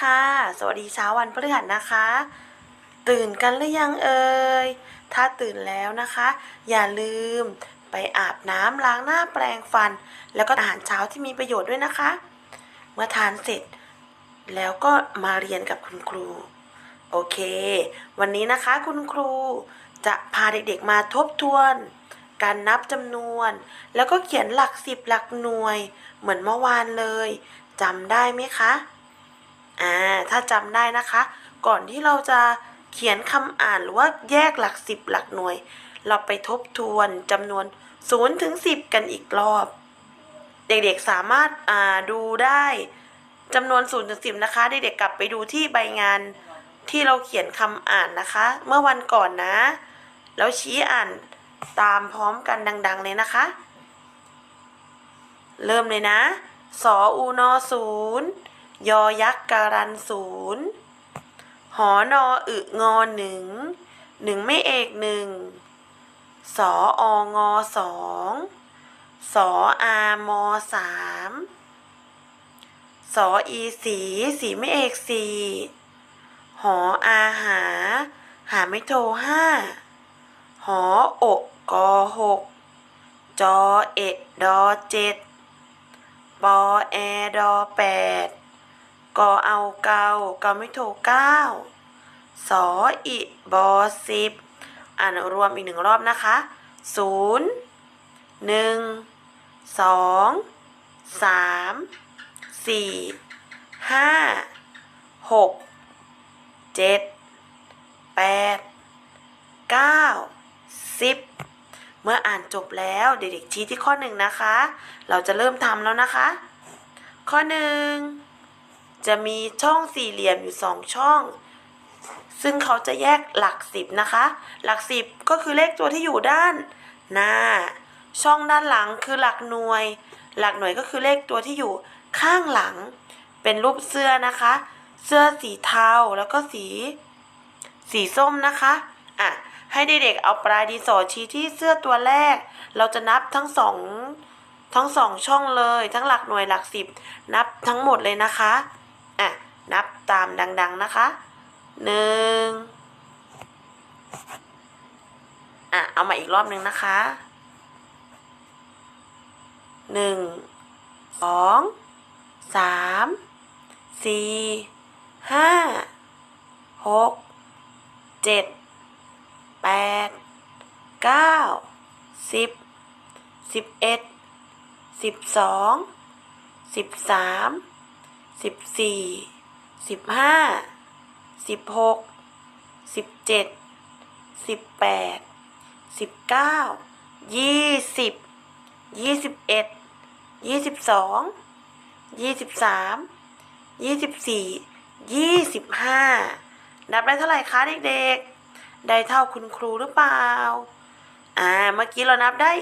ค่ะ สวัสดีเช้าวันพฤหัสนะคะ ตื่นกันหรือยังเอ่ย ถ้าตื่นแล้วนะคะ อย่าลืมไปอาบน้ำล้างหน้าแปรงฟัน แล้วก็อาหารเช้าที่มีประโยชน์ด้วยนะคะ เมื่อทานเสร็จ แล้วก็มาเรียนกับคุณครู โอเค วันนี้นะคะคุณครูจะพาเด็กๆมาทบทวนการนับจำนวน แล้วก็เขียนหลักสิบหลักหน่วย เหมือนเมื่อวานเลยจำได้ไหมคะ อ่าถ้าจำได้นะคะ ก่อนที่เราจะเขียนคำอ่านหรือว่าแยกหลักสิบหลักหน่วย เราไปทบทวนจำนวน0ถึง10 กันอีกรอบ เด็กๆสามารถาดูได้จำนวน0ถึง10 นะคะ เด็กๆกลับไปดูที่ใบงานที่เราเขียนคำอ่านนะคะ เมื่อวันก่อนนะ แล้วชี้อ่านตามพร้อมกันดัง ๆ เลยนะคะ เริ่มเลยนะ สออูนอศูนย์ ยอยักษ์การันศูนย์หอนออึงอหนึ่งหนึ่งไม่เอกหนึ่งสอองอสองสออามอสามสออีสีสีไม่เอกสี่หออาหา หาไม่โทห้าหออกกอหกจอเอ็ดดอเจ็ดปอแอดอแปด กอเอาเกาเกาไม่โทเก้าสออิบอสิบอ่านรวมอีกหนึ่งรอบนะคะศูนย์หนึ่งสองสามสี่ห้าหกเจ็ดแปดเก้าสิบเมื่ออ่านจบแล้วเด็กๆชี้ที่ข้อหนึ่งนะคะ เราจะเริ่มทำแล้วนะคะ ข้อหนึ่ง จะมีช่องสี่เหลี่ยมอยู่สองช่อง ซึ่งเขาจะแยกหลักสิบนะคะ หลักสิบก็คือเลขตัวที่อยู่ด้านหน้า ช่องด้านหลังคือหลักหน่วย หลักหน่วยก็คือเลขตัวที่อยู่ข้างหลัง เป็นรูปเสื้อนะคะ เสื้อสีเทาแล้วก็สี สีส้มนะคะอะให้เด็กๆเอาปลายดีสอชี้ที่เสื้อตัวแรก เราจะนับทั้งสองทั้งสองช่องเลย ทั้งหลักหน่วยหลักสิบนับทั้งหมดเลยนะคะ อะ นับตามดัง ๆนะคะหนึ่งอะ เอามาอีกรอบหนึ่งนะคะหนึ่งสองสามสี่ห้าหกเจ็ดแปดเก้าสิบสิบเอ็ดสิบสองสิบสาม สิบสี่สิบห้าสิบหกสิบเจ็ดสิบแปดสิบเก้ายี่สิบยี่สิบเอ็ดยี่สิบสองยี่สิบสามยี่สิบสี่ยี่สิบห้านับได้เท่าไหร่คะเด็กๆ ได้เท่าคุณครูหรือเปล่า อ่า เมื่อกี้เรานับได้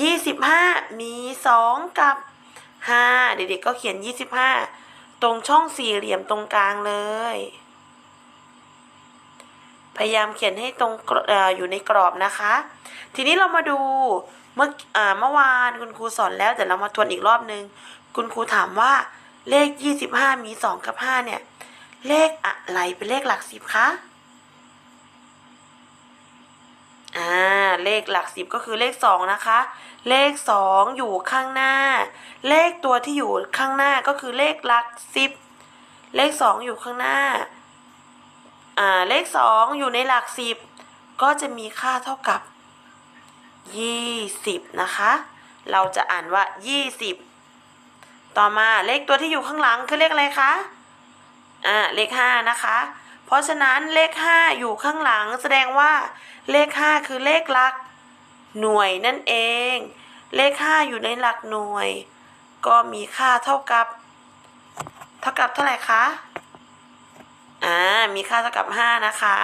ยี่สิบห้ามีสองกับห้าเด็กๆก็เขียนยี่สิบห้า ตรงช่องสี่เหลี่ยมตรงกลางเลย พยายามเขียนให้ตรงออยู่ในกรอบนะคะ ทีนี้เรามาดูเมื่อเมื่อวานคุณครูสอนแล้วแต่เรามาทวนอีกรอบนึง คุณครูถามว่าเลขยี่สิบห้ามีสองกับห้าเนี่ย เลขอะไรเป็นเลขหลักสิบคะ อ่า เลขหลักสิบก็คือเลขสองนะคะ เลขสองอยู่ข้างหน้า เลขตัวที่อยู่ข้างหน้าก็คือเลขหลักสิบเลขสองอยู่ข้างหน้า อ่า เลขสองอยู่ในหลักสิบก็จะมีค่าเท่ากับยี่สิบนะคะ เราจะอ่านว่ายี่สิบต่อมาเลขตัวที่อยู่ข้างหลังคือเลขอะไรคะ อ่า เลขห้านะคะ เพราะฉะนั้นเลขห้าอยู่ข้างหลังแสดงว่า เลขห้าคือเลขหลัก หน่วยนั่นเอง เลขห้าอยู่ในหลักหน่วย ก็มีค่าเท่ากับ เท่ากับเท่าไหร่คะอ่ามีค่าเท่ากับห้านะคะ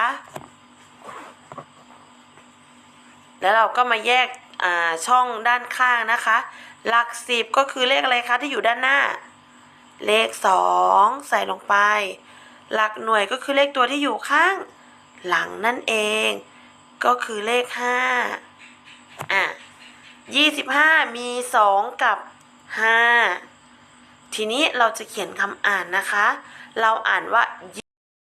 แล้วเราก็มาแยกอ่าช่องด้านข้างนะคะ หลักสิบก็คือเลขอะไรคะที่อยู่ด้านหน้า เลขสองใส่ลงไป หลักหน่วยก็คือเลขตัวที่อยู่ข้าง หลังนั่นเอง ก็คือเลขห้าอะยี่สิบห้ามีสองกับห้าทีนี้เราจะเขียนคำอ่านนะคะ เราอ่านว่า